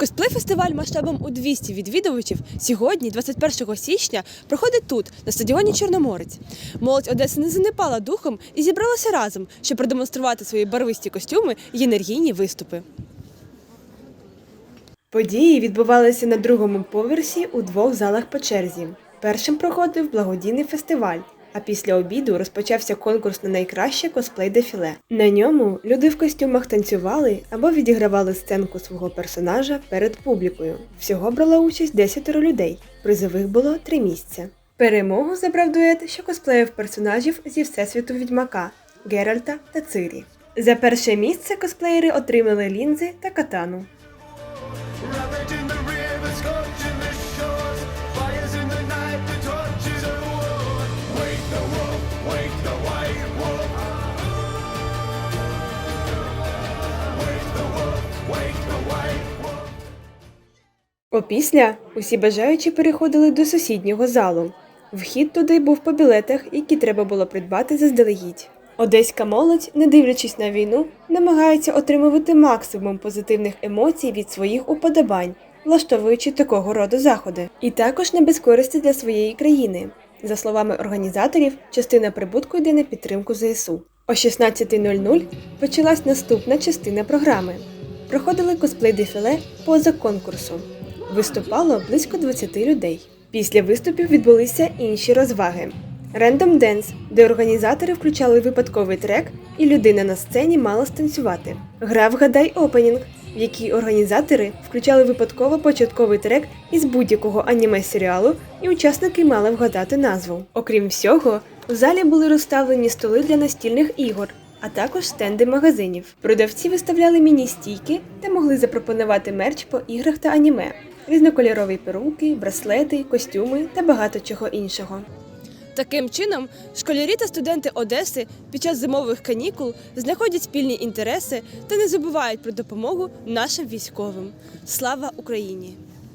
Косплей-фестиваль масштабом у 200 відвідувачів сьогодні, 21 січня, проходить тут, на стадіоні Чорноморець. Молодь Одеси не занепала духом і зібралася разом, щоб продемонструвати свої барвисті костюми і енергійні виступи. Події відбувалися на другому поверсі у двох залах по черзі. Першим проходив благодійний фестиваль, а після обіду розпочався конкурс на найкраще косплей-дефіле. На ньому люди в костюмах танцювали або відігравали сценку свого персонажа перед публікою. Всього брала участь 10 людей. Призових було три місця. Перемогу забрав дует, що косплеїв персонажів зі всесвіту відьмака Геральта та Цирі. За перше місце косплеєри отримали лінзи та катану. Опісля усі бажаючі переходили до сусіднього залу. Вхід туди був по білетах, які треба було придбати заздалегідь. Одеська молодь, не дивлячись на війну, намагається отримувати максимум позитивних емоцій від своїх уподобань, влаштовуючи такого роду заходи, і також не без користі для своєї країни. За словами організаторів, частина прибутку йде на підтримку ЗСУ. О 16.00 почалась наступна частина програми. Проходили косплей-дефіле поза конкурсом. Виступало близько 20 людей. Після виступів відбулися інші розваги. Random Dance, де організатори включали випадковий трек, і людина на сцені мала станцювати. Гра Вгадай Опенінг, в якій організатори включали випадково початковий трек із будь-якого аніме-серіалу, і учасники мали вгадати назву. Окрім всього, в залі були розставлені столи для настільних ігор, а також стенди магазинів. Продавці виставляли міні-стійки та могли запропонувати мерч по іграх та аніме, різнокольорові перуки, браслети, костюми та багато чого іншого. Таким чином, школярі та студенти Одеси під час зимових канікул знаходять спільні інтереси та не забувають про допомогу нашим військовим. Слава Україні!